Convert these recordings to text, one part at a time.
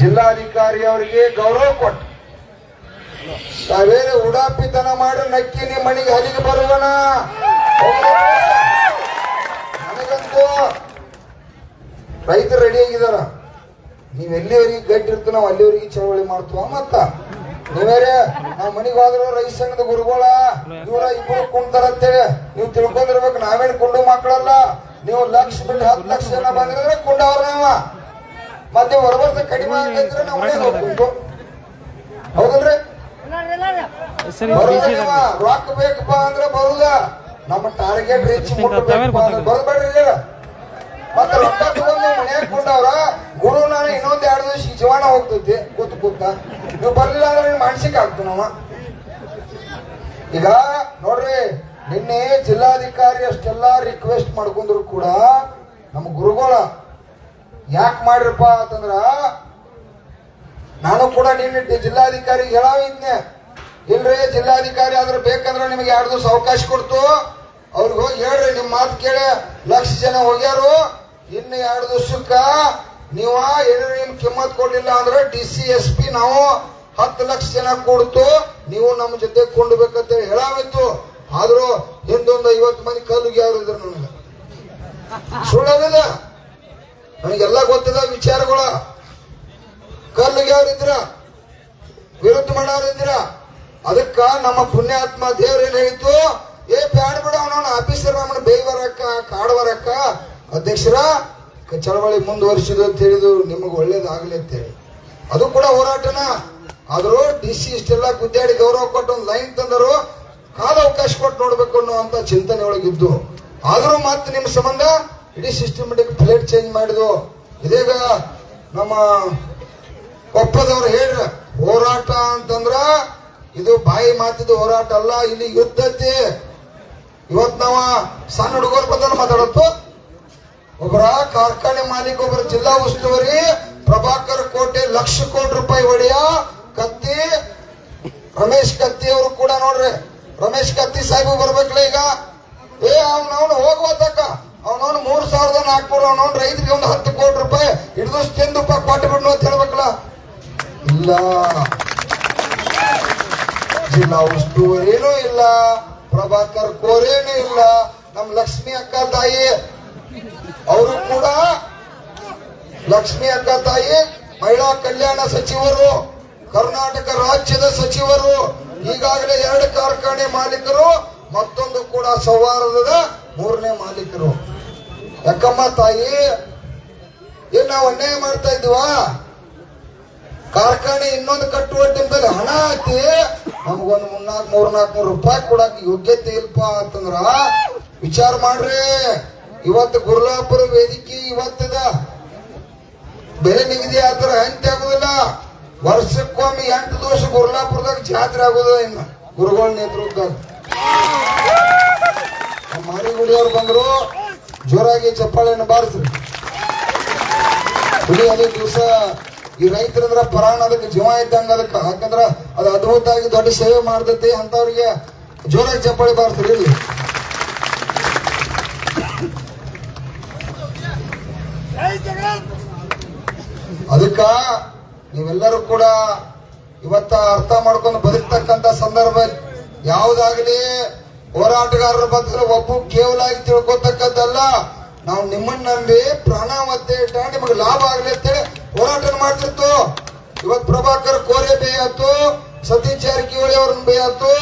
ಜಿಲ್ಲಾಧಿಕಾರಿ ಅವರಿಗೆ ಗೌರವ ಕೊಟ್ಟು ತಾವೇನು ಉಡಾಪಿತನ ಮಾಡಿ ನಕ್ಕಿ ನಿಮ್ಮ ಮನೆಗೆ ಹಲಿಗೆ ಬರುವಣ ನನಗಂತೂ ರೈತರು ರೆಡಿ ಆಗಿದಾರ. ನೀವ್ ಎಲ್ಲಿವರೆಗೆ ಗಟ್ಟಿ ಇರ್ತೀವಿ ನಾವು ಅಲ್ಲಿವರೆಗೆ ಚಳವಳಿ ಮಾಡ್ತೀವ ಮತ್ತ? ನೀವೇರೆ ನಾವ್ ಮನಿಗ್ ಹೋದ್ರ ರೈತ ಸಂಘದ ಗುರುಗಳ ಇವರ ಇಬ್ಬರು ಕುಂತಾರ ಅಂತೇಳಿ ನೀವು ತಿಳ್ಕೊಂಡಿರ್ಬೇಕು, ನಾವೇನ್ ಕುಂಡು ಮಕ್ಕಳಲ್ಲ. ನೀವು ಲಕ್ಷ ಬಿಟ್ಟು ಹತ್ತು ಲಕ್ಷ ಜನ ಬಂದ್ರೆ ಕುಂಡವ್ರ ನಾವ. ಮತ್ತೆ ಹೊರಬರ್ದ ಕಡಿಮೆ ಆಗ್ತಂದ್ರೆ ನಾವು ಮನೆಗೆ ಹೋಗ್ಬೇಕು ಹೌದಲ್ರಿ. ರೊಕ್ಕ ಬೇಕಪ್ಪ ಅಂದ್ರೆ ಬರುದ ನಮ್ಮ ಟಾರ್ಗೆಟ್ ರೀಚ್. ಬರ್ಬೇಡ್ರಿ. ಮತ್ತೆ ರೊಕ್ಕ ತಗೊಂಡು ಮನ್ಯಾಗ ಕೊಟ್ಟವ್ರ ಗುರು ನಾನು ಇನ್ನೊಂದ್ ಎರಡು ದಿವಸ ಜೀವನ ಹೋಗ್ತೈತಿ ಕೂತ್ ಕೂತ ನೀವು ಬರ್ಲಿಲ್ಲ ಅಂದ್ರೆ ನಿನ್ ಮಾನಸಿಕ ಆಗ್ತು ನಾವ ಈಗ ನೋಡ್ರಿ ನಿನ್ನೆ ಜಿಲ್ಲಾಧಿಕಾರಿ ಅಷ್ಟೆಲ್ಲಾ ರಿಕ್ವೆಸ್ಟ್ ಮಾಡ್ಕೊಂಡ್ರು ಕೂಡ ನಮ್ಮ ಗುರುಗಳ ಯಾಕೆ ಮಾಡಿರಪ್ಪ ಅಂತಂದ್ರ ನಾನು ಕೂಡ ನಿನ್ನೆ ಜಿಲ್ಲಾಧಿಕಾರಿ ಹೇಳಾವಿದ್ನೆ ಇಲ್ರಿ, ಜಿಲ್ಲಾಧಿಕಾರಿ ಆದ್ರೆ ಬೇಕಂದ್ರೆ ನಿಮಗೆ ಎರಡು ದಿವಸ ಅವಕಾಶ ಕೊಡ್ತು. ಅವ್ರಿಗೆ ಹೋಗಿ ಹೇಳ್ರಿ, ನಿಮ್ ಮಾತು ಕೇಳಿ. ಲಕ್ಷ ಜನ ಹೋಗ್ಯಾರು. ಇನ್ನು ಎರಡು ದಿವಸಕ್ಕ ನೀವ ಏನು ನಿಮ್ ಕಿಮ್ಮತ್ ಕೊಡ್ಲಿಲ್ಲ ಅಂದ್ರೆ ಡಿ ಸಿ ಎಸ್ ಪಿ ನಾವು ಹತ್ತು ಲಕ್ಷ ಜನ ಕೊಡ್ತು. ನೀವು ನಮ್ಮ ಜೊತೆ ಕೊಂಡ್ಬೇಕಂತ ಹೇಳಿ ಹೇಳಾವಿತ್ತು ಆದ್ರೂ ಹಿಂದೊಂದು ಐವತ್ತು ಮಂದಿ ಕಲ್ಲುಗ್ಯಾರು ಇದ್ರು ನನಗೆ. ಸುಳ್ಳೋದಿಲ್ಲ ನನಗೆಲ್ಲ ಗೊತ್ತಿದ ವಿಚಾರಗಳು. ಕಲ್ಲಿಗೆ ವಿರುದ್ಧ ಮಾಡೋರಿದ್ರ ಅದಕ್ಕ ನಮ್ಮ ಪುಣ್ಯಾತ್ಮ ದೇವ್ರ ಏನ್ ಹೇಳಿತ್ತು ಏ ಪ್ಯಾಡ್ ಬಿಡ ಅವನ ಆಫೀಸರ್ ನಮ್ಮನ್ನ ಬೇಯ್ವರಕ್ಕ ಕಾಡ್ಬರಕ್ಕ. ಅಧ್ಯಕ್ಷರ ಚಳವಳಿ ಮುಂದುವರಿಸಿದು ಅಂತ ಹೇಳಿದ್ರು ನಿಮಗೆ ಒಳ್ಳೇದಾಗಲಿ ಅಂತ ಹೇಳಿ. ಅದು ಕೂಡ ಹೋರಾಟನ. ಆದರೂ ಡಿ ಸಿ ಇಷ್ಟೆಲ್ಲ ಗುದ್ದಾಡಿ ಗೌರವ ಕೊಟ್ಟು ಒಂದು ಲೈನ್ ತಂದರು. ಕಾಲ ಅವಕಾಶ ಕೊಟ್ಟು ನೋಡ್ಬೇಕು ಅನ್ನುವಂತ ಚಿಂತನೆ ಒಳಗಿದ್ದು ಆದರೂ ಮತ್ತೆ ನಿಮ್ಮ ಸಂಬಂಧ ಇಡೀ ಸಿಸ್ಟಮೆಟಿಕ್ ಪ್ಲೇಟ್ ಚೇಂಜ್ ಮಾಡಿದ್ವು. ಇದೀಗ ನಮ್ಮ ಒಪ್ಪದವ್ರು ಹೇಳ್ರ, ಹೋರಾಟ ಅಂತಂದ್ರ ಇದು ಬಾಯಿ ಮಾತಿದ ಹೋರಾಟ ಅಲ್ಲ, ಇಲ್ಲಿ ಯುದ್ಧತಿ ಇವತ್ ನಾವ ಸಣ್ಣ ಹುಡುಗರ ಬದಲು ಮಾತಾಡತ್ತು ಒಬ್ಬರ ಕಾರ್ಖಾನೆ ಮಾಲೀಕ ಒಬ್ಬರ ಜಿಲ್ಲಾ ಉಸ್ತುವಾರಿ ಪ್ರಭಾಕರ್ ಕೋಟೆ ಲಕ್ಷ ಕೋಟಿ ರೂಪಾಯಿ ಒಡೆಯ ಕತ್ತಿ. ರಮೇಶ್ ಕತ್ತಿ ಅವರು ಕೂಡ ನೋಡ್ರಿ. ರಮೇಶ್ ಕತ್ತಿ ಸಾಹೇಬ್ ಬರ್ಬೇಕಲ್ಲ ಈಗ? ಏ, ಅವ್ನು ಮೂರ್ ಸಾವಿರದ ನಾಲ್ಕುನೂರು ಅವನವ್ನು ರೈತರಿಗೆ ಒಂದು ಹತ್ತು ಕೋಟಿ ರೂಪಾಯಿ ಹಿಡಿದು ತಿಂದು ಕೊಟ್ಟು ಬಿಡ್ನು ಅಂತ ಹೇಳ್ಬೇಕಲ್ಲ? ಇಲ್ಲ. ಜಿಲ್ಲಾ ಉಸ್ತುವಾರಿನೂ ಇಲ್ಲ. ಪ್ರಭಾಕರ್ ಕೋರೇನೂ ಇಲ್ಲ. ನಮ್ ಲಕ್ಷ್ಮಿ ಅಕ್ಕ ತಾಯಿ, ಅವರು ಕೂಡ ಲಕ್ಷ್ಮಿ ಅಕ್ಕ ತಾಯಿ, ಮಹಿಳಾ ಕಲ್ಯಾಣ ಸಚಿವರು, ಕರ್ನಾಟಕ ರಾಜ್ಯದ ಸಚಿವರು, ಈಗಾಗಲೇ ಎರಡು ಕಾರ್ಖಾನೆ ಮಾಲೀಕರು, ಮತ್ತೊಂದು ಕೂಡ ಸೌಹಾರ್ದದ ಮೂರನೇ ಮಾಲೀಕರು. ಯಾಕಮ್ಮ ತಾಯಿ, ಏನ್ ನಾವು ಅನ್ಯಾಯ ಮಾಡ್ತಾ ಇದ್ವಾ ಕಾರ್ಖಾನೆ ಇನ್ನೊಂದು ಕಟ್ಟುವ ಟೈಮ್ದಲ್ಲಿ ಹಣ ಹಾಕಿ ನಮಗೊಂದು ಮುನ್ನಾಕ್ ಮೂರ್ ನಾಲ್ಕು ನೂರು ರೂಪಾಯಿ ಕೊಡಕ್ ಯೋಗ್ಯತೆ ಇಲ್ಪ ಅಂತಂದ್ರ ವಿಚಾರ ಮಾಡ್ರಿ. ಇವತ್ತು ಗುರುಲಾಪುರ ವೇದಿಕೆ ಇವತ್ತದ. ಬೆಲೆ ನಿಗದಿ ಆತರ ಹಂತಿ ಆಗುದಿಲ್ಲ. ವರ್ಷಕ್ಕೊಮ್ಮೆ ಎಂಟು ದೋಷ ಗುರುಲಾಪುರದಾಗ ಜಾತ್ರೆ ಆಗುದ ಇನ್ನು. ಗುರುಗಳ ನಮ್ಮ ಮಾರಿಗುಡಿಯವ್ರು ಬಂದ್ರು. ಜೋರಾಗಿ ಚಪ್ಪಾಳೆಯನ್ನು ಬಾರಿಸ್ರಿ. ಇಡೀ ಅದೇ ದಿವಸ ಈ ರೈತರಂದ್ರ ಪರಾಣ, ಅದಕ್ಕೆ ಜೀವ ಇದ್ದಂಗ ಅದಕ್ಕೆ ಯಾಕಂದ್ರ ಅದು ಅದ್ಭುತ ಆಗಿ ದೊಡ್ಡ ಸೇವೆ ಮಾಡ್ತೈತಿ ಅಂತವ್ರಿಗೆ ಜೋರಾಗಿ ಚಪ್ಪಾಳೆ ಬಾರಿಸ್ರಿ ಇಲ್ಲಿ. ಅದಕ್ಕ ನೀವೆಲ್ಲರೂ ಕೂಡ ಇವತ್ತ ಅರ್ಥ ಮಾಡ್ಕೊಂಡು ಬದುಕ್ತಕ್ಕಂತ ಸಂದರ್ಭ ಯಾವುದಾಗಲಿ ಹೋರಾಟಗಾರರ ಬಗ್ಗೆ ಒಬ್ಬ ಕೇವಲ ಆಗಿ ತಿಳ್ಕೊತಕ್ಕದ್ದಲ್ಲ ನಾವು ನಿಮ್ಮನ್ನ ನಂಬಿ ಪ್ರಾಣ ಮತ್ತೆ ನಿಮಗೆ ಲಾಭ ಆಗಲಿ ಅಂತೇಳಿ ಹೋರಾಟ ಮಾಡ್ತಿತ್ತು. ಇವತ್ ಪ್ರಭಾಕರ್ ಕೋರೆ ಬೇಯತ್ತು ಸತೀಶ್ ಜಾರಕಿಹೊಳಿ ಅವ್ರನ್ನ ಬೇಯತ್ತು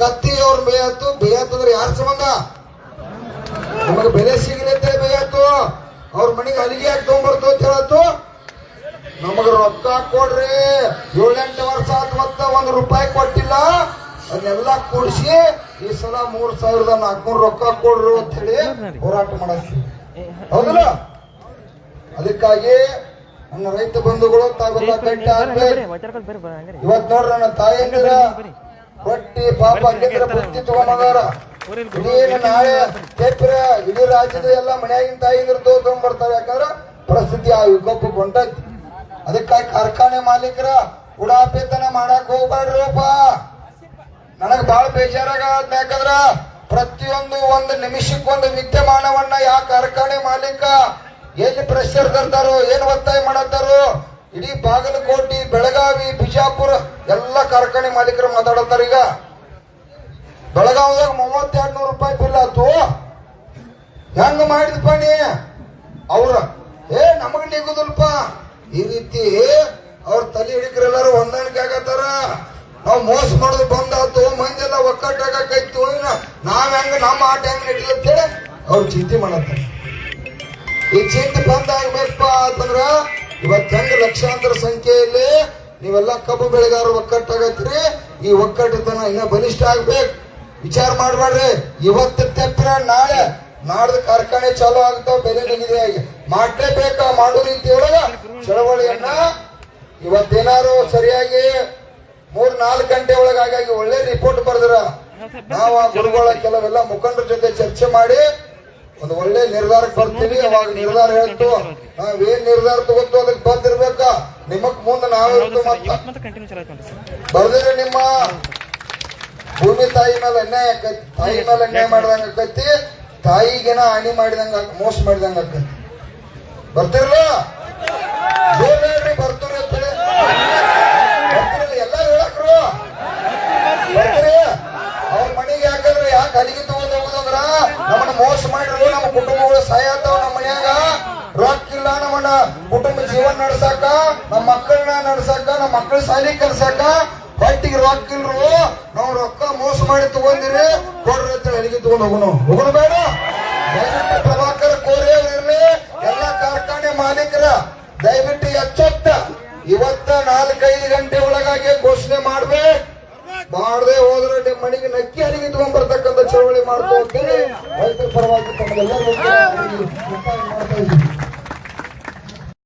ಕತ್ತಿ ಅವ್ರನ್ನ ಬೇಯತ್ತು ಬೇಯತ್ತು ಅಂದ್ರೆ ಯಾರ ಸಂಬಂಧ? ನಮಗೆ ಬೆಲೆ ಸಿಗಲಿ ಅಂತೇಳಿ ಬೇಯತ್ತು ಅವ್ರ ಮನೆಗೆ ಅಲ್ಲಿಗೆ ಹಾಕಿ ತಗೊಂಡ್ಬರ್ತು ಅಂತ ಹೇಳತ್ತು. ನಮಗ ರೊಕ್ಕ ಕೊಡ್ರಿ. ಏಳೆಂಟು ವರ್ಷ ಆತ್ ಮತ್ತ ಒಂದ್ ರೂಪಾಯಿ ಕೊಟ್ಟಿಲ್ಲ. ಅದನ್ನೆಲ್ಲ ಕೂಡಿಸಿ ಈ ಸಲ ಮೂರ್ ಸಾವಿರದ ನಾಲ್ಕುನೂರು ರೊಕ್ಕ ಕೊಡ್ರು ಅಂತ ಹೇಳಿ ಹೋರಾಟ ಮಾಡತ್ತೀವಿ ಹೌದಲ್ಲ? ಅದಕ್ಕಾಗಿ ನನ್ನ ರೈತ ಬಂಧುಗಳು ತಾವೆಲ್ಲ ಗಟ್ಟಿ ಆಗ್ಬೇಕು ಇವತ್ ನೋಡ್ರಿ ನನ್ನ ತಾಯಿಯಂದಿರ ಬಟ್ಟಿ ಪಾಪ ಹಂಗಿದ್ರ ಬುತ್ತಿ ತಗೊಂಡಾರ ಇಡೀ ನಾಳೆ ಕೆಪ್ರ ಇಡೀ ರಾಜ್ಯದ ಎಲ್ಲ ಮನ್ಯಾಗಿನ ತಾಯಿಂದ್ರ ತಗೊಂಡ್ಬರ್ತಾರೆ ಯಾಕಂದ್ರ ಪರಿಸ್ಥಿತಿ ಆ ವಿಕೋಪ ಕೊಂಡೈತಿ ಅದಕ್ಕಾಗಿ ಕಾರ್ಖಾನೆ ಮಾಲೀಕರ ಉಡಾಪೇತನ ಮಾಡಕ್ ಹೋಗ್ಬೇಡ್ರಪ್ಪ ನನಗ್ ಬಹಳ ಬೇಜಾರಾಗ ಯಾಕಂದ್ರ ಪ್ರತಿಯೊಂದು ಒಂದು ನಿಮಿಷಕ್ಕೊಂದು ವಿದ್ಯಮಾನವನ್ನ ಯಾ ಕಾರ್ಖಾನೆ ಮಾಲೀಕ ಏನ್ ಪ್ರೆಷರ್ ತರ್ತಾರೋ, ಏನ್ ಒತ್ತಾಯ ಮಾಡತ್ತಾರೋ? ಇಡೀ ಬಾಗಲಕೋಟೆ, ಬೆಳಗಾವಿ, ಬಿಜಾಪುರ ಎಲ್ಲ ಕಾರ್ಖಾನೆ ಮಾಲೀಕರು ಮಾತಾಡತ್ತಾರ ಈಗ. ಬೆಳಗಾವದಾಗ ಮೂವತ್ತೆರಡು ನೂರು ರೂಪಾಯಿ ಬಿಲ್ ಆತು. ಹೆಂಗ ಮಾಡಿದಪ್ಪ ನೀ? ಅವ್ರ, ಏ, ನಮಗ್ ನಿಗುದಿಲ್ಪ ಈ ರೀತಿ ಅವ್ರ ತಲೆ ಹಿಡಿಕರೆಲ್ಲರೂ ಹೊಂದಾಣಿಕೆ ಆಗತ್ತಾರ. ನಾವ್ ಮೋಸ ಮಾಡೋದು ಬಂದಾತು ಮಂದೆಲ್ಲ ಒಕ್ಕಟ್ಟಾಗೈತು ನಾವ್ ಹೆಂಗ ನಮ್ಮ ಆಟ ಹೆಂಗ ನಡೀತೇಳಿ ಅವ್ರು ಚಿಂತೆ ಮಾಡತ್ತ. ಈ ಚಿಂತೆ ಬಂದ್ ಆಗ್ಬೇಕಪ್ಪ ಅಂತಂದ್ರ ಇವತ್ ಹೆಂಗ ಲಕ್ಷಾಂತರ ಸಂಖ್ಯೆಯಲ್ಲಿ ನೀವೆಲ್ಲ ಕಬ್ಬು ಬೆಳೆಗಾರರು ಒಕ್ಕಟ್ಟಾಗತ್ರಿ ಈ ಒಕ್ಕಟ್ಟತನ ಇನ್ನ ಬಲಿಷ್ಠ ಆಗ್ಬೇಕು. ವಿಚಾರ ಮಾಡ್ಬೇಡ್ರಿ ಇವತ್ತು ತೆಪ್ಪಿರ ನಾಳೆ ನಾಡ್ದು ಕಾರ್ಖಾನೆ ಚಾಲು ಆಗ್ತಾವ, ಬೆಲೆ ನಿಗಿದೆ ಮಾಡ್ಲೇಬೇಕ ಮಾಡೋ ರೀತಿ ಒಳಗ ಚಳವಳಿಯನ್ನ ಇವತ್ತೇನಾರು ಸರಿಯಾಗಿ ಮೂರ್ ನಾಲ್ಕು ಗಂಟೆ ಒಳಗಾಗಿ ಒಳ್ಳೆ ರಿಪೋರ್ಟ್ ಬರ್ದಿರ. ನಾವು ಆ ಗುರುಗಳ ಕೆಲವೆಲ್ಲ ಮುಖಂಡರ ಜೊತೆ ಚರ್ಚೆ ಮಾಡಿ ಒಂದು ಒಳ್ಳೆ ನಿರ್ಧಾರಕ್ಕೆ ಬರ್ತೀವಿ ಅವಾಗ ನಿರ್ಧಾರ ಹೇಳ್ತು. ನಾವೇನ್ ನಿರ್ಧಾರ ತಗೋತು ಅದಕ್ಕೆ ಬಂದಿರ್ಬೇಕ? ನಿಮಗ್ ಮುಂದೆ ನಾವು ಬರ್ದಿರ ನಿಮ್ಮ ಭೂಮಿ ತಾಯಿ ಮೇಲೆ ಅನ್ಯಾಯ ಆಕೈತಿ. ತಾಯಿ ಮೇಲೆ ಅನ್ಯಾಯ ಮಾಡ್ದಂಗ ಆಕೈತಿ. ತಾಯಿಗೆನ ಹಾನಿ ಮಾಡಿದಂಗ ಮೋಸ ಮಾಡಿದಂಗ ಆಕೈತಿ. ಬರ್ತಿರಲ್ಲ ಯಾಕಂದ್ರೆ ತಗೊಂಡು ಹೋಗುದಂದ್ರ ನಮ್ಮನ್ನ ಮೋಸ ಮಾಡಿರೋ ನಮ್ಮ ಕುಟುಂಬಗಳು ಸಾಯತ್ತಾವ ನಮ್ಮ ಮನ್ಯಾಗ. ರೊಕ್ಕ ಇಲ್ಲ ನಮ್ಮನ್ನ. ಕುಟುಂಬ ಜೀವನ ನಡ್ಸಾಕ, ನಮ್ಮ ಮಕ್ಕಳನ್ನ ನಡ್ಸಾಕ, ನಮ್ಮ ಮಕ್ಕಳ ಶಾಲಿ ಕಲ್ಸಾಕ ಹೊಟ್ಟಿಗೆ ರೊಕ್ಕ ಇಲ್ರು, ನಾವು ರೊಕ್ಕ ಮೋಸ ಮಾಡಿ ತಗೊಂಡಿರಿ, ಕೊಡ್ರಿ ಅಂತ ಅಡಿಗೆ ತಗೊಂಡ್ ಹೋಗೋಣ ಹೋಗೋಣ ಬೇಡ. ಪ್ರಭಾಕರ್ ಕೋರಿ ಎಲ್ಲ ಕಾರ್ಖಾನೆ ಮಾಲೀಕರ ದಯವಿಟ್ಟು ಎಚ್ಚೊತ್ತ. ಇವತ್ತ ನಾಲ್ಕೈದು ಗಂಟೆ ಒಳಗಾಗಿ ಘೋಷಣೆ ಮಾಡ್ಬೇಕು. ಮಾಡದೆ ಹೋದ್ರೆ ನಿಮ್ಮ ಮನೆಗೆ ನಕ್ಕಿ ಅಲ್ಲಿಗೆ ತಗೊಂಡ್ ಬರ್ತಕ್ಕಂಥ ಚಳವಳಿ ಮಾಡ್ತಾ ಹೋಗ್ತೀನಿ ರೈತರ ಪರವಾಗಿ ತಮ್ಮೆಲ್ಲರಿಗೂ ಮಾಡ್ತಾ ಇದ್ದೀನಿ